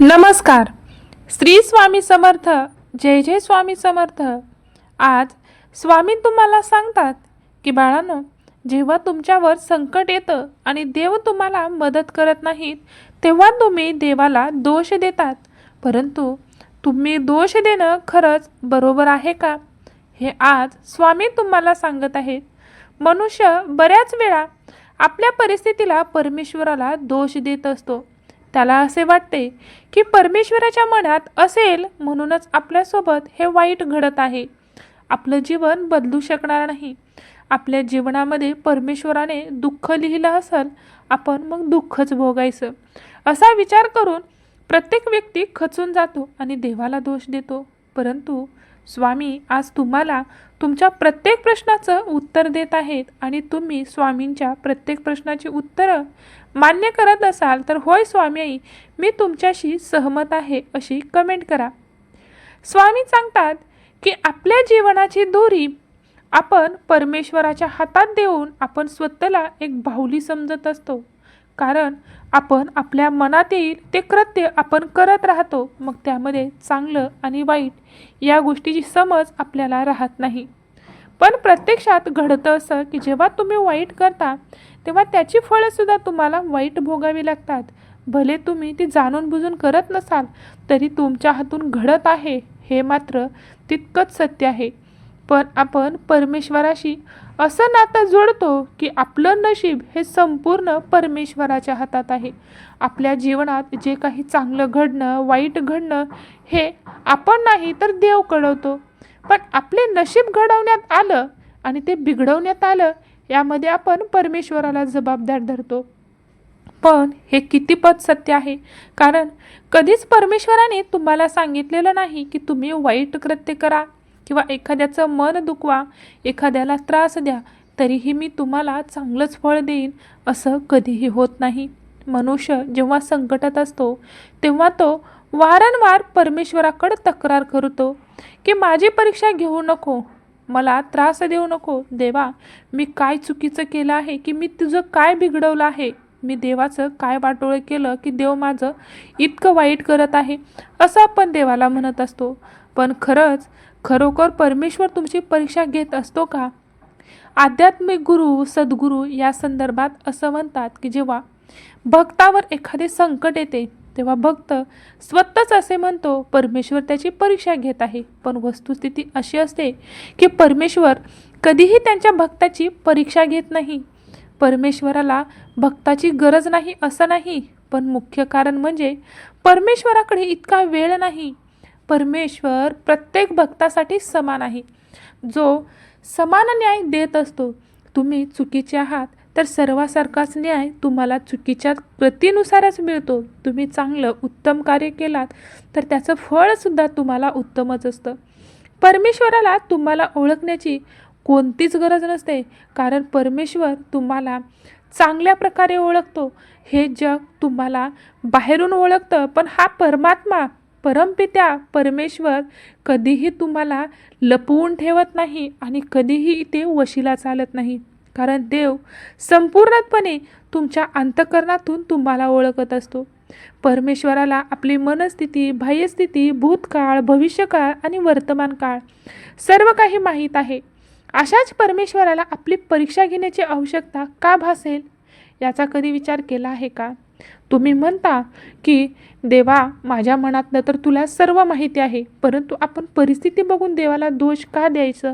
नमस्कार. श्री स्वामी समर्थ जय जय स्वामी समर्थ. आज स्वामी तुम्हाला सांगतात की बाळांनो जेव्हा तुमच्यावर संकट येतं आणि देव तुम्हाला मदत करत नाहीत तेव्हा तुम्ही देवाला दोष देतात. परंतु तुम्ही दोष देणं खरंच बरोबर आहे का? हे आज स्वामी तुम्हाला सांगत आहेत. मनुष्य बऱ्याच वेळा आपल्या परिस्थितीला परमेश्वराला दोष देत असतो. त्याला असे वाटते की परमेश्वराच्या मनात असेल म्हणूनच आपल्यासोबत हे वाईट घडत आहे. आपलं जीवन बदलू शकणार नाही. आपल्या जीवनामध्ये परमेश्वराने दुःख लिहिलं असेल आपण मग दुःखच भोगायचं. असा विचार करून प्रत्येक व्यक्ती खचून जातो आणि देवाला दोष देतो. परंतु स्वामी आज तुम्हाला तुमच्या प्रत्येक प्रश्नाचं उत्तर देत आहेत आणि तुम्ही स्वामींच्या प्रत्येक प्रश्नाची उत्तरं मान्य करत असाल तर होय स्वामी मी तुमच्याशी सहमत आहे अशी कमेंट करा. स्वामी सांगतात की आपल्या जीवनाची दोरी आपण परमेश्वराच्या हातात देऊन आपण स्वतःला एक बाहुली समजत असतो. कारण आपण आपल्या मनात येईल ते कृत्य आपण करत राहतो. मग त्यामध्ये चांगलं आणि वाईट या गोष्टीची समज आपल्याला राहत नाही. पण प्रत्यक्षात घडतं असं की जेव्हा तुम्ही वाईट करता तेव्हा त्याची फळंसुद्धा तुम्हाला वाईट भोगावी लागतात. भले तुम्ही ती जाणून बुजून करत नसाल तरी तुमच्या हातून घडत आहे हे मात्र तितकंच सत्य आहे. पण आपण परमेश्वराशी असं नातं जोडतो की आपलं नशीब हे संपूर्ण परमेश्वराच्या हातात आहे. आपल्या जीवनात जे काही चांगलं घडणं वाईट घडणं हे आपण नाही तर देव कळवतो. पण आपले नशीब घडवण्यात आलं आणि ते बिघडवण्यात आलं यामध्ये आपण परमेश्वराला जबाबदार धरतो. पण हे कितीपत सत्य आहे? कारण कधीच परमेश्वराने तुम्हाला सांगितलेलं नाही की तुम्ही वाईट कृत्य करा. किंवा एखाद्याचं मन दुखवा एखाद्याला त्रास द्या तरीही मी तुम्हाला चांगलंच फळ देईन असं कधीही होत नाही. मनुष्य जेव्हा संकटात असतो तेव्हा तो वारंवार परमेश्वराकडे तक्रार करतो की माझी परीक्षा घेऊ नको मला त्रास देऊ नको. देवा मी काय चुकीचं केलं आहे की मी तुझं काय बिघडवलं आहे? मी देवाचं काय वाटोळं केलं की देव माझं इतकं वाईट करत आहे? असं आपण देवाला म्हणत असतो. पण खरंच खरोखर परमेश्वर तुमची परीक्षा घेत असतो का? आध्यात्मिक गुरु सद्गुरू या संदर्भात असं म्हणतात की जेव्हा भक्तावर एखादे संकट येते तेव्हा भक्त स्वतःच असे म्हणतो परमेश्वर त्याची परीक्षा घेत आहे. पण वस्तुस्थिती अशी असते की परमेश्वर कधीही त्यांच्या भक्ताची परीक्षा घेत नाही. परमेश्वराला भक्ताची गरज नाही असं नाही पण मुख्य कारण म्हणजे परमेश्वराकडे इतका वेळ नाही. परमेश्वर प्रत्येक भक्तासाठी समान आहे. जो समान न्याय देत असतो तुम्ही चुकीचे आहात तर सर्वासारखाच न्याय तुम्हाला चुकीच्या प्रतीनुसारच मिळतो. तुम्ही चांगलं उत्तम कार्य केलात तर त्याचं फळसुद्धा तुम्हाला उत्तमच असतं. परमेश्वराला तुम्हाला ओळखण्याची कोणतीच गरज नसते कारण परमेश्वर तुम्हाला चांगल्या प्रकारे ओळखतो. हे जग तुम्हाला बाहेरून ओळखतं पण हा परमात्मा परमपित्या परमेश्वर कधीही तुम्हाला लपवून ठेवत नाही आणि कधीही ते वशीला चालत नाही. कारण देव संपूर्णपणे तुमच्या अंतकरणातून तुम्हाला ओळखत असतो. परमेश्वराला आपली मनस्थिती बाह्यस्थिती भूतकाळ भविष्यकाळ आणि वर्तमान काळ सर्व काही माहीत आहे. अशाच परमेश्वराला आपली परीक्षा घेण्याची आवश्यकता का भासेल? याचा कधी विचार केला आहे का? तुम्ही म्हणता की देवा माझ्या मनातलं तर तुला सर्व माहिती आहे परंतु आपण परिस्थिती बघून देवाला दोष का द्यायचं?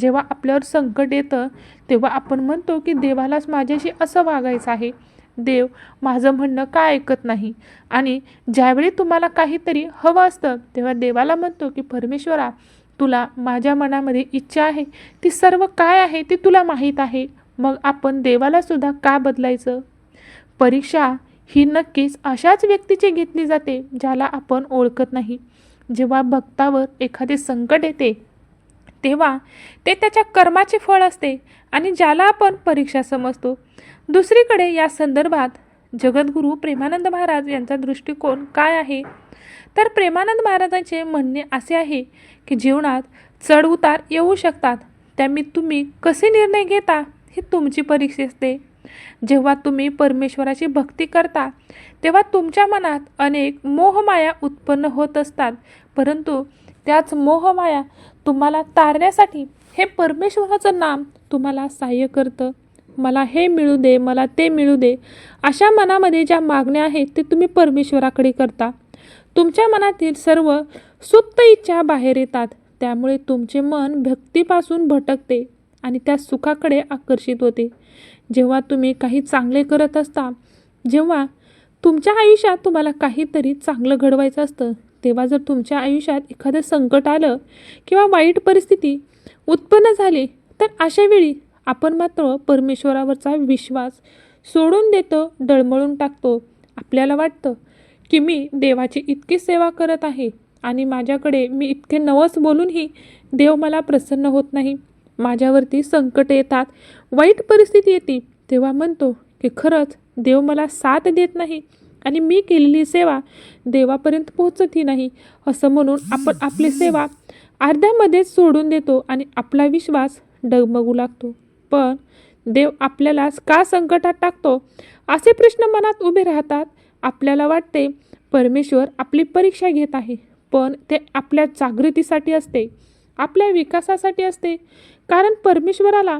जेव्हा आपल्यावर संकट येतं तेव्हा आपण म्हणतो की देवालाच माझ्याशी असं वागायचं आहे. देव माझं म्हणणं का ऐकत नाही? आणि ज्यावेळी तुम्हाला काहीतरी हवं असतं तेव्हा देवाला म्हणतो की परमेश्वरा तुला माझ्या मनामध्ये इच्छा आहे. ती सर्व काय आहे ते तुला माहीत आहे. मग आपण देवाला सुद्धा का बदलायचं? परीक्षा ही नक्कीच अशाच व्यक्तीची घेतली जाते ज्याला आपण ओळखत नाही. जेव्हा भक्तावर एखादे संकट येते तेव्हा ते त्याच्या कर्माचे फळ असते आणि ज्याला आपण परीक्षा समजतो. दुसरीकडे या संदर्भात जगद्गुरू प्रेमानंद महाराज यांचा दृष्टिकोन काय आहे? तर प्रेमानंद महाराजांचे म्हणणे असे आहे की जीवनात चढउतार येऊ शकतात. त्यामुळे तुम्ही कसे निर्णय घेता ही तुमची परीक्षा असते जेव्हा तुम्ही परमेश्वराची भक्ती करता तेव्हा तुमच्या मनात अनेक मोहमाया उत्पन्न होत असतात. परंतु त्याच मोहमाया तुम्हाला तारण्यासाठी हे परमेश्वराचं नाम तुम्हाला सहाय्य करतं. मला हे मिळू दे मला ते मिळू दे अशा मनामध्ये ज्या मागण्या आहेत ते तुम्ही परमेश्वराकडे करता. तुमच्या मनातील सर्व सुप्त इच्छा बाहेर येतात. त्यामुळे तुमचे मन भक्तीपासून भटकते. आणि त्या सुखाकडे आकर्षित होते. जेव्हा तुम्ही काही चांगले करत असता जेव्हा तुमच्या आयुष्यात तुम्हाला काहीतरी चांगलं घडवायचं असतं तेव्हा जर तुमच्या आयुष्यात एखादं संकट आलं किंवा वाईट परिस्थिती उत्पन्न झाली तर अशावेळी आपण मात्र परमेश्वरावरचा विश्वास सोडून देतो डळमळून टाकतो. आपल्याला वाटतं की मी देवाची इतकी सेवा करत आहे आणि माझ्याकडे मी इतके नवस बोलूनही देव मला प्रसन्न होत नाही. माझ्यावरती संकट येतात. वाईट परिस्थिती येते. तेव्हा म्हणतो की खरंच देव मला साथ देत नाही आणि मी केलेली सेवा देवापर्यंत पोहोचतही नाही. असं म्हणून आपण आपली सेवा अर्ध्यामध्येच सोडून देतो आणि आपला विश्वास डगमगू लागतो. पण देव आपल्याला का संकटात टाकतो? असे प्रश्न मनात उभे राहतात. आपल्याला वाटते परमेश्वर आपली परीक्षा घेत आहे. पण ते आपल्या जागृतीसाठी असते. आपल्या विकासासाठी असते. कारण परमेश्वराला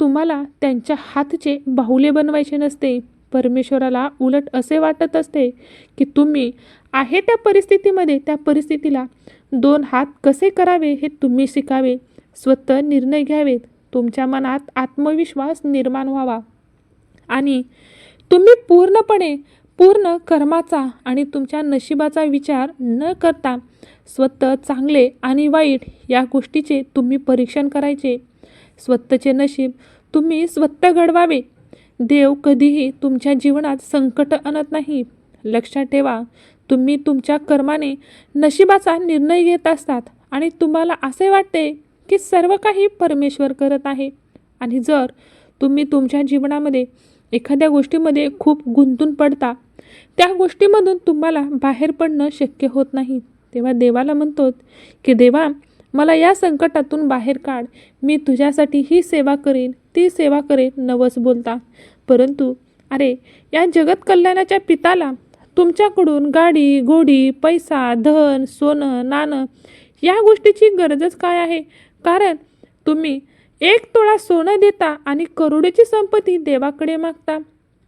तुम्हाला त्यांच्या हातचे बाहुले बनवायचे नसते. परमेश्वराला उलट असे वाटत असते की तुम्ही आहे त्या परिस्थितीमध्ये त्या परिस्थितीला दोन हात कसे करावे हे तुम्ही शिकावे. स्वतः निर्णय घ्यावेत. तुमच्या मनात आत्मविश्वास निर्माण व्हावा. आणि तुम्ही पूर्णपणे पूर्ण कर्माचा आणि तुमच्या नशिबाचा विचार न करता स्वतः चांगले आणि वाईट या गोष्टीचे तुम्ही परीक्षण करायचे. स्वतःचे नशीब तुम्ही स्वतः घडवावे. देव कधीही तुमच्या जीवनात संकट आणत नाही. लक्षात ठेवा तुम्ही तुमच्या कर्माने नशिबाचा निर्णय घेत असतात आणि तुम्हाला असे वाटते की सर्व काही परमेश्वर करत आहे. आणि जर तुम्ही तुमच्या जीवनामध्ये एखाद्या गोष्टीमध्ये खूप गुंतून पडता त्या गोष्टीमधून तुम्हाला बाहेर पडणं शक्य होत नाही. तेव्हा देवाला म्हणतो की देवा मला या संकटातून बाहेर काढ. मी तुझ्यासाठी ही सेवा करेन ती सेवा करेन नवस बोलता. परंतु अरे या जगत कल्याणाच्या पिताला तुमच्याकडून गाडी घोडी पैसा धन सोनं नाणं या गोष्टीची गरजच काय आहे? कारण तुम्ही एक तोळा सोनं देता आणि करोडोची संपत्ती देवाकडे मागता.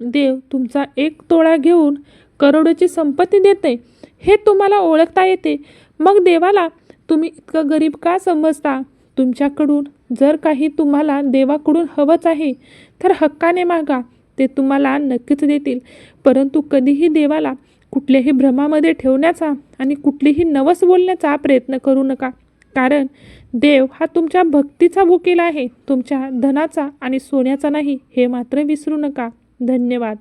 देव तुमचा एक तोळा घेऊन करोडोची संपत्ती देते हे तुम्हाला ओळखता येते. मग देवाला तुम्ही इतकं गरीब का समजता? तुमच्याकडून जर काही तुम्हाला देवाकडून हवंच आहे तर हक्काने मागा. ते तुम्हाला नक्कीच देतील. परंतु कधीही देवाला कुठल्याही भ्रमामध्ये ठेवण्याचा आणि कुठलीही नवस बोलण्याचा प्रयत्न करू नका. कारण देव हा तुमच्या भक्तीचा वकील आहे. तुमच्या धनाचा आणि सोन्याचा नाही हे मात्र विसरू नका. धन्यवाद.